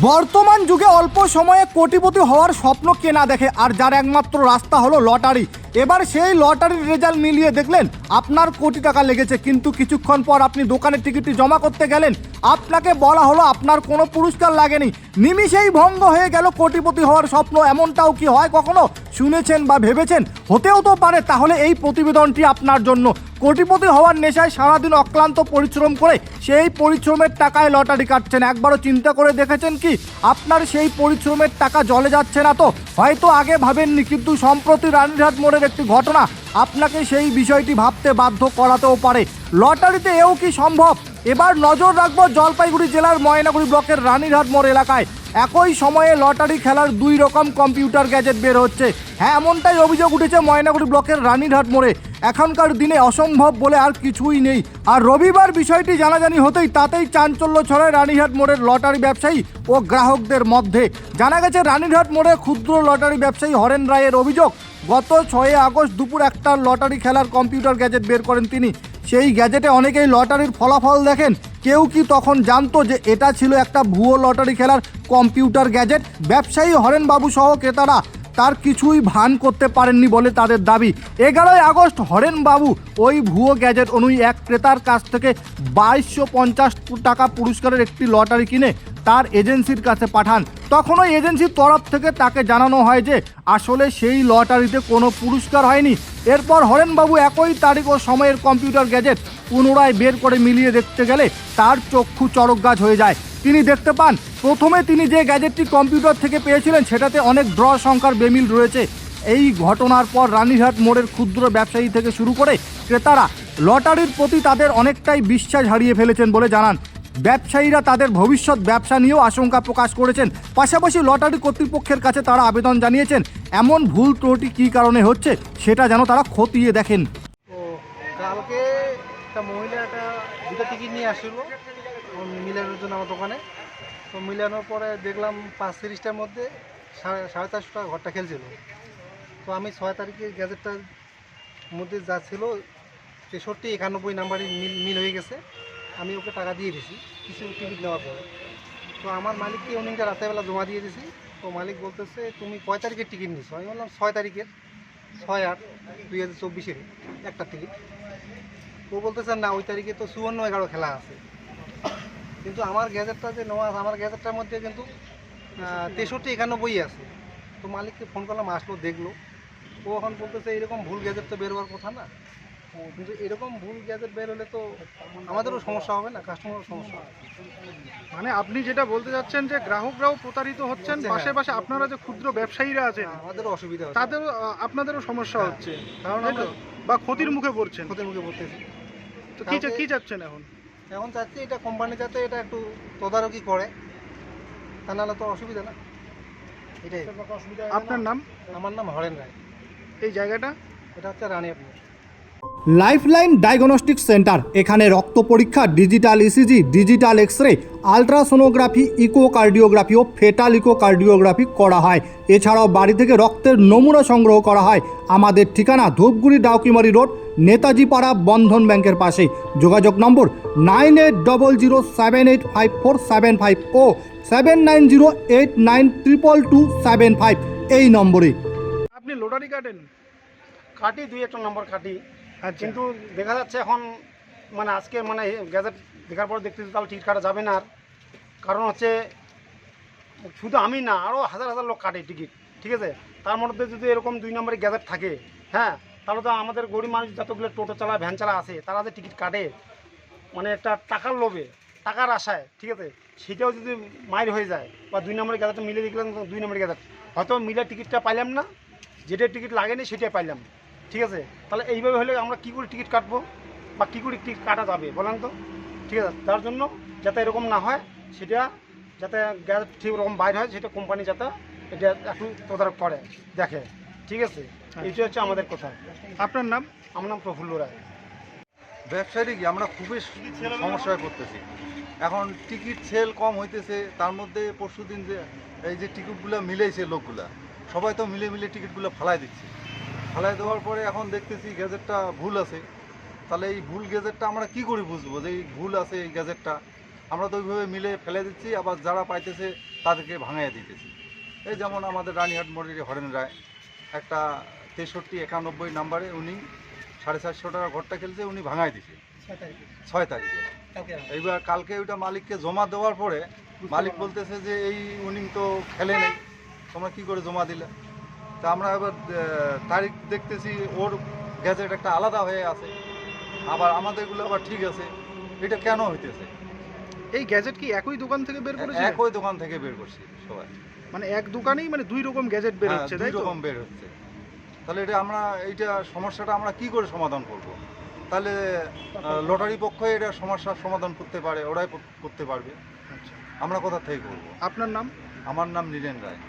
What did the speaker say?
বর্তমান যুগে অল্প সময়ে কোটিপতি হওয়ার স্বপ্ন কেনা দেখে? আর যার একমাত্র রাস্তা হলো লটারি। এবার সেই লটারির রেজাল্ট মিলিয়ে দেখলেন আপনার কোটি টাকা লেগেছে, কিন্তু কিছুক্ষণ পর আপনি দোকানের টিকিটটি জমা করতে গেলেন। আপনাকে বলা হলো আপনার কোনো পুরস্কার লাগেনি। নিমিষেই ভঙ্গ হয়ে গেল কোটিপতি হওয়ার স্বপ্ন। এমনটাও কি হয় কখনো? শুনেছেন বা ভেবেছেন? হতেও তো পারে। তাহলে এই প্রতিবেদনটি আপনার জন্য। কোটিপতি হওয়ার নেশায় সারাদিন অক্লান্ত পরিশ্রম করে সেই পরিশ্রমের টাকায় লটারি কাটছেন। একবারও চিন্তা করে দেখেছেন কি? আপনার সেই পরিশ্রমের টাকা জলে যাচ্ছে না তো? হয়তো আগে ভাবেননি, কিন্তু সম্প্রতি রানীরহাট মোড়ের একটি ঘটনা। আপনাকে সেই বিষয়টি ভাবতে বাধ্য করাতেও পারে। লটারিতে এও কি সম্ভব? এবার নজর রাখব জলপাইগুড়ি জেলার ময়নাগুড়ি ব্লকের রানীরহাট মোড় এলাকায়। একই সময়ে লটারি খেলার দুই রকম কম্পিউটার গ্যাজেট বের হচ্ছে। হ্যাঁ এমনটাই অভিযোগ উঠেছে ময়নাগুড়ি ব্লকের রানীরহাট মোড়ে। এখনকার দিনে অসম্ভব বলে আর কিছুই নেই। আর রবিবার বিষয়টি জানাজানি হতেই তাতেই চাঞ্চল্য ছড়ায় রানীহাট মোড়ের লটারি ব্যবসায়ী ও গ্রাহকদের মধ্যে। জানা গেছে, রানীরহাট মোড়ে ক্ষুদ্র লটারি ব্যবসায়ী হরেন রায়ের অভিযোগ, গত ছয় আগস্ট দুপুর একটার লটারি খেলার কম্পিউটার গ্যাজেট বের করেন তিনি। সেই গ্যাজেটে অনেকেই লটারির ফলাফল দেখেন। কেউ কি তখন জানতো যে এটা ছিল একটা ভুয়ো লটারি খেলার কম্পিউটার গ্যাজেট? ব্যবসায়ী হরেন বাবু সহ ক্রেতারা তার কিছুই ভান করতে পারেননি বলে তাদের দাবি। এগারোই আগস্ট হরেন বাবু ওই ভুয়ো গ্যাজেট অনুযায়ী এক ক্রেতার কাছ থেকে বাইশশো পঞ্চাশ টাকা পুরস্কারের একটি লটারি কিনে তার এজেন্সির কাছে পাঠান। তখন ওই এজেন্সির তরফ থেকে তাকে জানানো হয় যে, আসলে সেই লটারিতে কোনো পুরস্কার হয়নি। এরপর হরেনবাবু একই তারিখ ও সময়ের কম্পিউটার গ্যাজেট পুনরায় বের করে মিলিয়ে দেখতে গেলে তার চক্ষু চড়ক গাছ হয়ে যায়। তিনি দেখতে পান। প্রথমে তিনি যে গ্যাজেটটি কম্পিউটার থেকে পেয়েছিলেন, সেটাতে অনেক ড্র সংখ্যার বেমিল রয়েছে। এই ঘটনার পর রানীরহাট মোড়ের ক্ষুদ্র ব্যবসায়ী থেকে শুরু করে ক্রেতারা লটারির প্রতি তাদের অনেকটাই বিশ্বাস হারিয়ে ফেলেছেন বলে জানান। ব্যবসায়ীরা তাদের ভবিষ্যৎ ব্যবসা নিয়েও আশঙ্কা প্রকাশ করেছেন। পাশাপাশি লটারি কর্তৃপক্ষের কাছে তারা আবেদন জানিয়েছেন, এমন ভুল ত্রুটি কী কারণে হচ্ছে, সেটা যেন তারা খতিয়ে দেখেন। কালকে একটা মহিলা একটা দুটো টিকিট নিয়ে মিলানোর জন্য আমার দোকানে। তো মিলানোর পরে দেখলাম পাঁচ তিরিশটার মধ্যে সাড়ে সাড়ে চারশো টাকা ঘরটা খেলছিল। তো আমি ছয় তারিখে গ্যাজেটটার মধ্যে যা ছিল, তেষট্টি, একানব্বই নাম্বারই মিল মিল হয়ে গেছে। আমি ওকে টাকা দিয়ে দিছি, কিছু টিকিট নেওয়ার পরে। তো আমার মালিককে অনেকটা রাতেরবেলা জমা দিয়ে দিছি। তো মালিক বলতেছে, তুমি কয় তারিখের টিকিট নিছো? আমি বললাম, ছয় তারিখের, ছয় আট দুই হাজার চব্বিশের একটা টিকিট ও বলতেছে, না, ওই তারিখে তো চুয়ান্ন, এগারো খেলা আছে। কিন্তু আমার গ্যাজেটটা যে নেওয়া আমার গ্যাজেটটার মধ্যে কিন্তু তেষট্টি একানব্বই আছে। তো মালিককে ফোন করলাম আসলো দেখল। ও এখন বলতেছে এরকম ভুল গ্যাজেট তো বের হওয়ার কথা না? কিন্তু এরকম ভুল গ্যাজেট বের হলে তো আমাদেরও সমস্যা হবে না কাস্টমারও সমস্যা হবে। মানে আপনি যেটা বলতে যাচ্ছেন যে গ্রাহকরাও প্রতারিত হচ্ছেন হচ্ছে, পাশে হ্যাঁ। পাশে আপনারা যে ক্ষুদ্র ব্যবসায়ীরা আছেন আমাদেরও অসুবিধা তাদেরও আপনাদেরও সমস্যা হ্যাঁ। হচ্ছে। কারণ বা ক্ষতির মুখে পড়ছেন। ক্ষতির মুখে পড়তেছি। তো কি চাচ্ছেন এখন? এখন চাচ্ছি এটা কোম্পানি যাতে এটা একটু তদারকি করে। তা নাহলে তো অসুবিধা না। এটাই। আপনার নাম? আমার নাম হরেন রায়। এই জায়গাটা? এটা হচ্ছে রানী আপনি লাইফলাইন ডায়াগনস্টিক সেন্টার। এখানে রক্ত পরীক্ষা digital ECG digital X ray ultrasonography echocardiography ও ফেটাল ইকোকার্ডিওগ্রাফি করা হয়। এছাড়াও বাড়ি থেকে রক্তের নমুনা সংগ্রহ করা হয়। আমাদের ঠিকানা ধূপগুড়ি ডাউকিমারি রোড নেতাজি পাড়া বন্ধন ব্যাংকের পাশে যোগাযোগ number nine eight double zero seven eight five four seven five ও seven nine zero eight nine triple two seven five এই নম্বরে। আপনি লটারি কাটেন? কাটি দুই একটা নম্বর কাটি। আচ্ছা। কিন্তু দেখা যাচ্ছে এখন মানে আজকে মানে গ্যাজেট দেখার পর দেখতে তাহলে টিকিট কাটা যাবে না আর। কারণ হচ্ছে শুধু আমি না আরও হাজার হাজার লোক কাটে টিকিট। ঠিক আছে? তার মধ্যে যদি এরকম দুই নম্বরে গ্যাজেট থাকে হ্যাঁ তাহলে তো আমাদের গরিব মানুষ যতগুলো টোটো চালা ভ্যান চালা আছে, তারা যে টিকিট কাটে মানে একটা টাকার লোভে, টাকার আশায়, ঠিক আছে? সেটাও যদি মাইর হয়ে যায়, বা দুই নম্বরের গ্যাজেটটা মিলে দেখলাম দুই নম্বরের গ্যাজেট হয়তো মিলে টিকিটটা পাইলাম না যেটা টিকিট লাগেনি সেটাই পাইলাম, ঠিক আছে? তাহলে এইভাবে হলে আমরা কী করে টিকিট কাটবো, বা কী করে টিকিট কাটা যাবে, বলেন তো? ঠিক আছে? তার জন্য যাতে এরকম না হয়, সেটা যাতে গ্যাস ঠিক রকম বাইর হয়, সেটা কোম্পানি যাতে এটা একটু তদারক করে, দেখে। ঠিক আছে? এইটা হচ্ছে আমাদের কথা। আপনার নাম? আমার নাম প্রফুল্ল রায়। ব্যবসায়িক আমরা খুবই সমস্যায় পড়তেছি। এখন টিকিট সেল কম হইতেছে তার মধ্যে পরশুদিন যে এই যে টিকিটগুলো মিলেছে লোকগুলা সবাই তো মিলে মিলে টিকিটগুলো ফালাই দিচ্ছে। ফালাই দেওয়ার পরে এখন দেখতেছি গ্যাজেটটা ভুল আছে। তাহলে এই ভুল গ্যাজেটটা আমরা কি করে বুঝব যে এই ভুল আছে এই গ্যাজেটটা? আমরা তো ওইভাবে মিলে ফেলে দিচ্ছি আবার যারা পাইতেছে তাদেরকে ভাঙাইয়া দিতেছি। এই যেমন আমাদের রানীহাট মোড়ের হরেন রায় একটা তেষট্টি একানব্বই নাম্বারে উনি সাড়ে চারশো টাকা ঘরটা খেলছে উনি ভাঙাই দিছে। ছয় তারিখে। এইবার কালকে ওইটা মালিককে জমা দেওয়ার পরে মালিক বলতেছে যে এই উনি তো খেলে নেই তোমরা কি করে জমা দিলে? তা আমরা এবার তারিখ দেখতেছি ওর গ্যাজেট একটা আলাদা হয়ে আছে। আবার আমাদেরগুলো আবার ঠিক আছে। এটা কেন হইতেছে? এই গ্যাজেট কি একই দোকান থেকে বের করেছে? একই দোকান থেকে বের করছি সবাই। মানে এক দোকানেই মানে দুই রকম গ্যাজেট বের হ্যাঁ, হচ্ছে দুই তাই তো? রকম বের হচ্ছে। তাহলে এটা আমরা এইটা সমস্যাটা আমরা কি করে সমাধান করব? তাহলে লটারি পক্ষ এটা সমস্যার সমাধান করতে পারে ওরাই করতে পারবে। আচ্ছা। আমরা কোথা থেকে করব? আপনার নাম? আমার নাম নীরেন রায়।